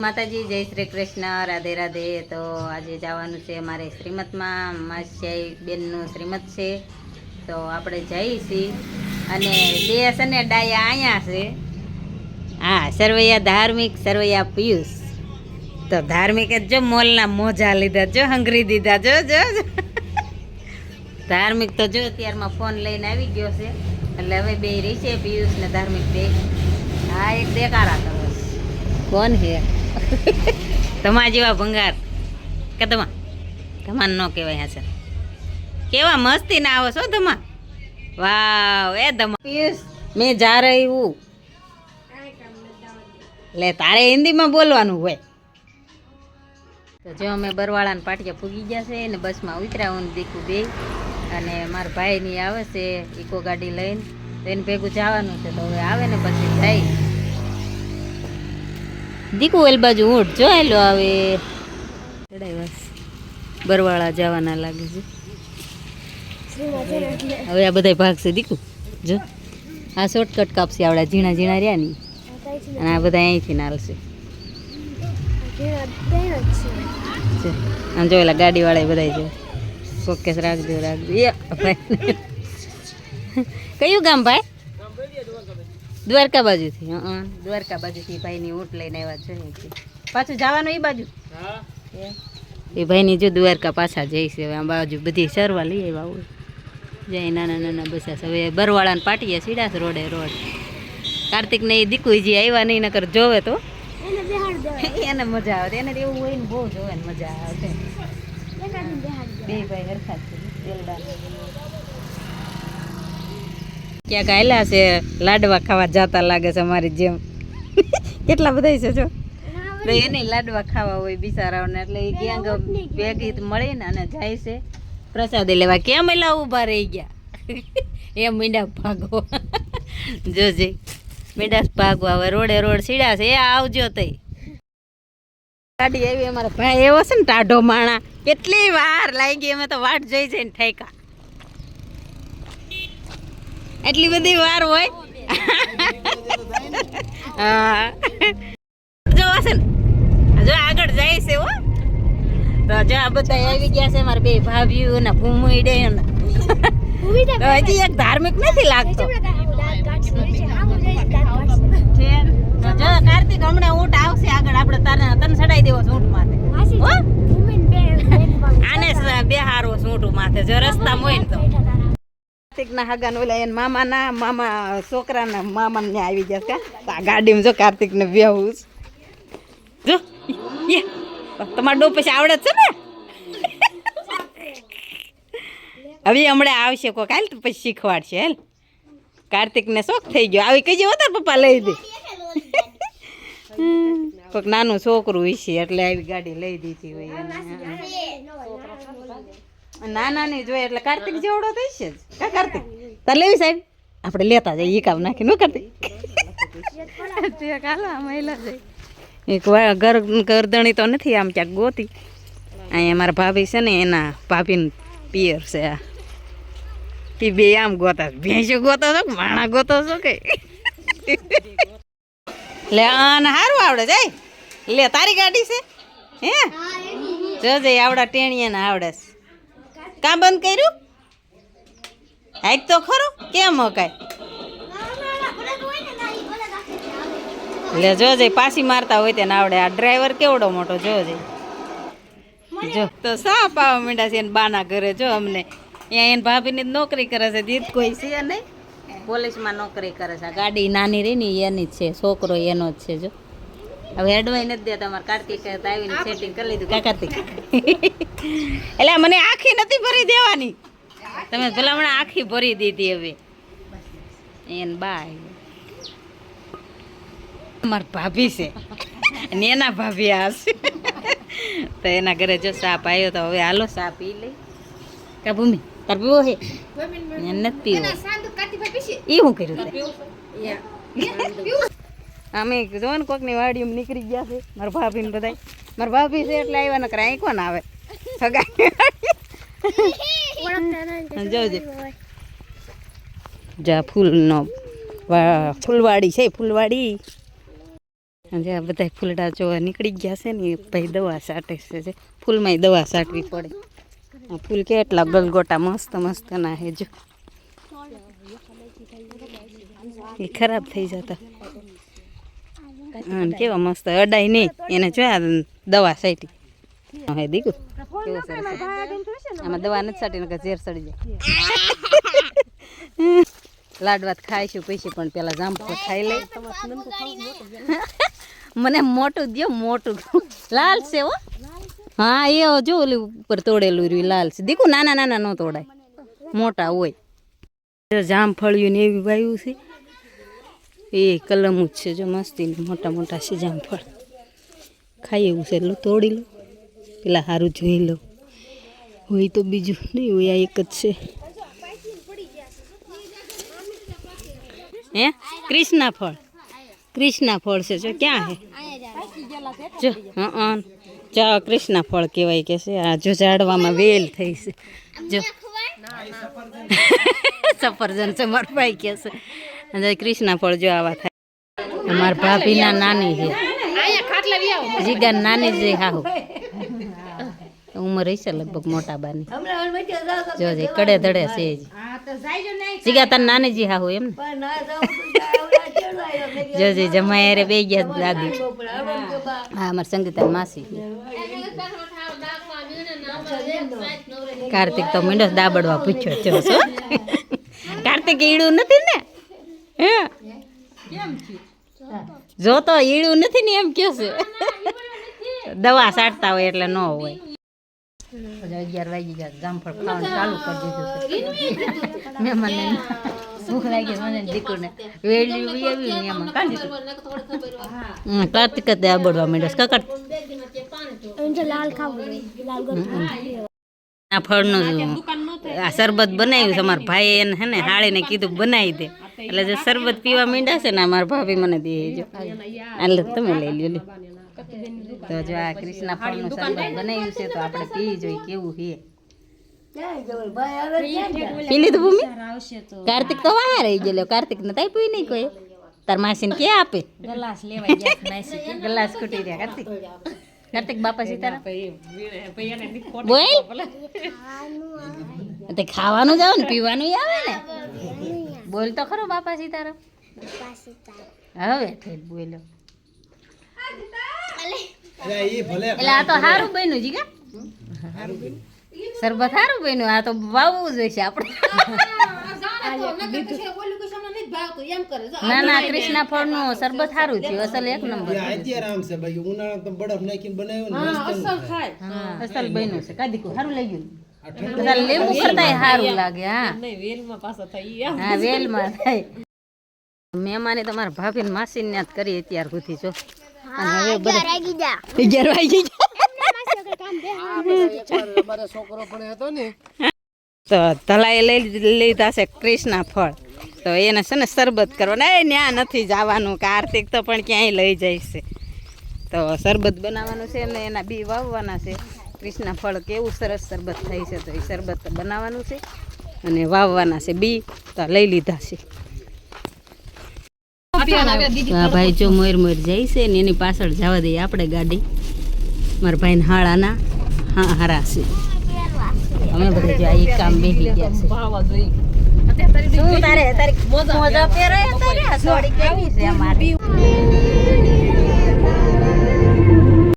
માતાજી, જય શ્રી કૃષ્ણ, રાધે રાધે. તો આજે જવાનું છે અમારે શ્રીમતમાં. માસ્યાઈ બેનનું શ્રીમત છે. તો આપણે છીએ. અને બે છે ને, ડાયા અહીંયા છે. હા, સરવૈયા ધાર્મિક, સરવૈયા પિયુષ. તો ધાર્મિક જ જો, મોલના મોજા લીધા, જો, હંગરી દીધા, જો જો. ધાર્મિક તો જો, અત્યારમાં ફોન લઈને આવી ગયો છે. એટલે હવે બે રહી છે, પિયુષ ને ધાર્મિક બે. હા, એક દેકારા કરો. કોણ છે? તમા જેવા ભંગાર. કે તમા તમાન ન કહેવાય હા સર કેવા મસ્તી ના આવો છો તમા? વાવ એ તમા. મેં જા રહી હું. લે તારે હિન્દીમાં બોલવાનું હોય. તો જો અમે બરવાળાને પાટિયા ફૂગી ગયા છે ને બસમાં ઉતર્યા હું દીકુ બે. અને મારા ભાઈની આવે છે ઇકો ગાડી લઈને. તો એને ભેગું જવાનું છે તો હવે આવે ને પછી જાય. દીકુ, એલ બાજુ ઊંટ જો આવે. ચડાઈ બરવાળા જવાના લાગે છે. હવે આ બધા ભાગ છે દીકુ. જો. આ શોર્ટકટ કાપશે આવડા ઝીણા ઝીણા રહ્યા ની અને આ બધા અહીંથી નાલશે. આમ જો એલા ગાડીવાળા બધા જો. શોકેસ રાખજો રાખજો. કયું ગામ, ભાઈ? દ્વારકા બાજુથી હં દ્વારકા બાજુથી ભાઈની ઊંટ લઈને આવ્યા છે પાછું જવાનું એ બાજુ. એ? ભાઈની જો દ્વારકા પાછા જઈશ હવે આ બાજુ બધી સરવા લઈ આવ્યા હોય. જય નાના નાના બસાસ હવે બરવાળાને પાટીએ સીડાસ રોડે રોડ. કાર્તિક ને એ દીકુજી આવ્યા નહીં નકર જોવે તો. એને મજા આવે એને તો એવું હોય ને બહુ જોવે ને મજા આવે. બે ભાઈ હરખા છે ક્યાંક આયલા છે લાડવા ખાવા જાતા લાગે છે અમારી જેમ. કેટલા બધા છે જો. તો એને લાડવા ખાવા હોય બિચારાઓને એટલે એ ક્યાંક ભેગી મળે ને અને જાય છે. પ્રસાદી લેવા કેમ એલા ઊભા રહી ગયા? એ મીંડા ભાગો જોજે. મીંડા ભાગો હવે રોડે રોડ સીડા છે એ આવજો તઈ. ગાડી આવી અમારા ભાઈ. એવો છે ને ટાઢો માણા. કેટલી વાર લાગી અમે તો વાટ જોઈ જઈને ઠેકા એટલી બધી વાર હોય. જો હશે ને જો આગળ જાય છે હો. તો જો આ બધા આવી ગયા છે મારા બે ભાભીઓ ને ભૂમુડે ને. હજી એક ધાર્મિક નથી લાગતો. જો કાર્તિક હમણાં ઊંટ આવશે આગળ. આપણે તારે તને ચડાઈ દેવો ઊંટ માથે આને બે છે ઊંટ માથે જો રસ્તા હોય ને તો. કાર્તિકના હગાન ઓલા એના મામાના, મામા, છોકરાના મામાને આવી ગયા છે આ ગાડીમાં જો કાર્તિકને બેહું જો તમારા ડો પછી આવડે છે ને? હવે હમણાં આવશે કોક, હાલ પછી શીખવાડશે, હેલ. કાર્તિકને શોખ થઈ ગયો. આવી કહીજે હો પપ્પા લઈ દે? કોઈક નાનું છોકરું હશે એટલે આવી ગાડી લઈ દીધી હોય નાના નહીં જોઈએ એટલે કાર્તિક જેવડો થઈ છે જ. કા કાર્તિક? તાર લેવી સાહેબ? આપણે લેતા જઈએ ઈ કામ નાખી નું કરતી કાલા મહિલા છે. એક વાર ઘર ગરદણી તો નથી આમ ક્યાંક ગોતી. અહીંયા મારા ભાભી છે ને એના ભાભીને પિયર છે આ. એ બે આમ ગોતા ભેંસો ગોતો છો કે માણા ગોતો છો કે? લે આને સારું આવડે જાય. લે તારી ગાડી છે? હે? જોજે આવડા ટેણીએ ને. આવડે છે. કાં બંધ કર્યું? હાઈક તો ખરું, કેમ હકાય? લે જોજે પાછી મારતા હોય તેને આવડે. આ ડ્રાઈવર કેવડો મોટો જોજે જો. તો સા પાવા માંડ્યા છે એને બાના ઘરે, જો, અમને. અહીંયા એને ભાભીની નોકરી કરે છે દીદ કોઈ છે નહીં. પોલીસમાં નોકરી કરે છે. ગાડી નાની રહી ને એની જ છે, છોકરો એનો જ છે, જો. હવે નથી દેતા અમારે કાર્તિક આવીને સેટિંગ કરી લીધું. કા કાર્તિક? એટલે મને આખી નથી ભરી દેવાની. તમે ભલામણ આખી ભરી દીધી હવે. એને બાય. અમાર ભાભી છે. ને એના ભાભી આ છે. તો એના ઘરે જો સાપ આવ્યો તો હવે હાલો સાપ પી લઈ. કા ભૂમિ? તાર પીવો હે? નથી પીવો. એ હું કર્યું? અમે જો ને કોકની વાડીમાં નીકળી ગયા છે. મારા ભાભી ને બધા મારા ભાભી છે એટલે આવ્યા, નકર અહીં કોણ આવે? સગાઈ જોજે. જા ફૂલનો ફૂલવાડી છે, ફૂલવાડી. અને આ બધા ફૂલડા જોવા નીકળી ગયા છે ને ભાઈ દવા સાટે છે, જે ફૂલમાંય દવા છાંટવી પડે. આ ફૂલ કેટલા ગલગોટા મસ્ત મસ્ત ના હે જો. એ ખરાબ થઈ જતા. કેવા મસ્ત અડાય નહીં. એને જોયા દવા સાટી હે. દીકુ. આમાં દવા નથી સાટી ઝેર સડી જાય. લાડવાત ખાઈશું પૈસી પણ પેલા જામફળ ખાઈ લે મને મોટું દ્યો મોટું. લાલ છે હો. હા એ જો ઓલી ઉપર તોડેલું રહ્યું લાલ છે. દીકુ નાના નાના ન તોડાય. મોટા હોય. જામફળિયું ને એવી વાયુ છે. એ કલમ જ છે જો મસ્તી મોટા મોટા છે જામફળ ખાઈ એવું છે એટલું તોડી લો. પેલા સારું જોઈ લો. હોય તો બીજું નહીં હોય આ એક જ છે. હે? કૃષ્ણા ફળ. કૃષ્ણા ફળ છે જો ક્યાં હે? જો હા જો આ કૃષ્ણા ફળ કહેવાય કે છે આ જો ઝાડવામાં વેલ થઈ છે. જો. સફરજન છે મારા ભાઈ કે છે. અને કૃષ્ણ ફળ જો આવા થાય. અમારા ભાભીના નાની છે. જીગા નાની જે હાહુ. ઉંમર હશે લગભગ મોટા બાની. જો જે કડે ધડે છે જીગા તાર નાની જી હાહુ એમ ને. જો જે જમાઈ હારે બે ગયા દાદી. હા અમાર સંગીતા માસી કાર્તિક તો મીંડો દાબડવા પૂછ્યો છો કાર્તિક ઈડું નથી ને? હે? જો તો ઈડું નથી ને એમ કહેશે છે. દવા સાટતા હોય એટલે ન હોય. અગિયાર વાગી ગયા જામફળ ખાવાનું ચાલુ કરી દીધું છે. મહેમાનને ભૂખ લાગી મને દીકુને વેલી આવી ને એમાં. કાઢી દીધું કાર્તિક જ આબડવા માંડ્યો છે. કકડ. આ ફળનું આ શરબત બનાવ્યું છે. અમારા ભાઈ એને હે ને હાળીને કીધું બનાવી દે. એટલે જે શરબત પીવા માંડ્યા છે ને અમારા ભાભી મને દે જો. એટલે તમે લઈ લ્યો. લે તો જો આ કૃષ્ણા ફળનું શરબત બનાવ્યું છે તો આપણે પી જોઈએ કેવું છે. પી લીધું ભૂમિ? કાર્તિક તો વાહ રહી ગયેલો. કાર્તિક ને તાઈ પી નહીં કોઈ. તાર માસીને કે આપે. ગ્લાસ લેવાય ગયા ગલાસ ખૂટી રહ્યા કાર્તિક. કાર્તિક બાપા સીતારામ બોલ. તે ખાવાનું જ આવે ને પીવાનું આવે ને. બોલ તો ખરો બાપા સીતારામ હવે થઈ બોલ્યો એટલે આ તો સારું બન્યું જીગા શરબત સારું બન્યું આ તો વાવવું જોઈશે આપણે. ના ના કૃષ્ણા ફળનું શરબત સારું થયું અસલ એક નંબર અત્યારે આમ છે ભાઈ ઉનાળા તો બરફ નાખીને બનાવ્યો ને મસ્ત હા અસલ બન્યું છે. કાદી સારું લઈ બધા લીંબુ કરતા સારું લાગે હા. વેલમાં પાછો થઈ હા વેલમાં થાય. મહેમાને તમારા ભાભી ને માસી ને કરી અત્યાર સુધી જો. અને હવે બધા અગિયાર વાગી ગયા. અમારો છોકરો પણ હતો ને. તો ધલાએ લઈ લીધા છે કૃષ્ણ ફળ. તો એને છે ને શરબત કરવાના. એ ન્યા નથી જવાનું કાર્તિક તો પણ ક્યાંય લઈ જાય છે. તો શરબત બનાવવાનું છે ને એના બી વાવવાના છે. કૃષ્ણા ફળ કેવું સરસ શરબત થાય છે તો એ શરબત બનાવવાનું છે અને વાવવાના છે. બી તો લઈ લીધા છે. ભાઈ, જો મોર મોર જાય છે ને એની પાછળ જવા દઈએ આપણે ગાડી. મારા ભાઈને હાળાના હા હારા છે. અમે બધા જો આ કામ બેસી ગયા છે. શું તારે? મોજા પહેરે તારે કેવી છે અમારી?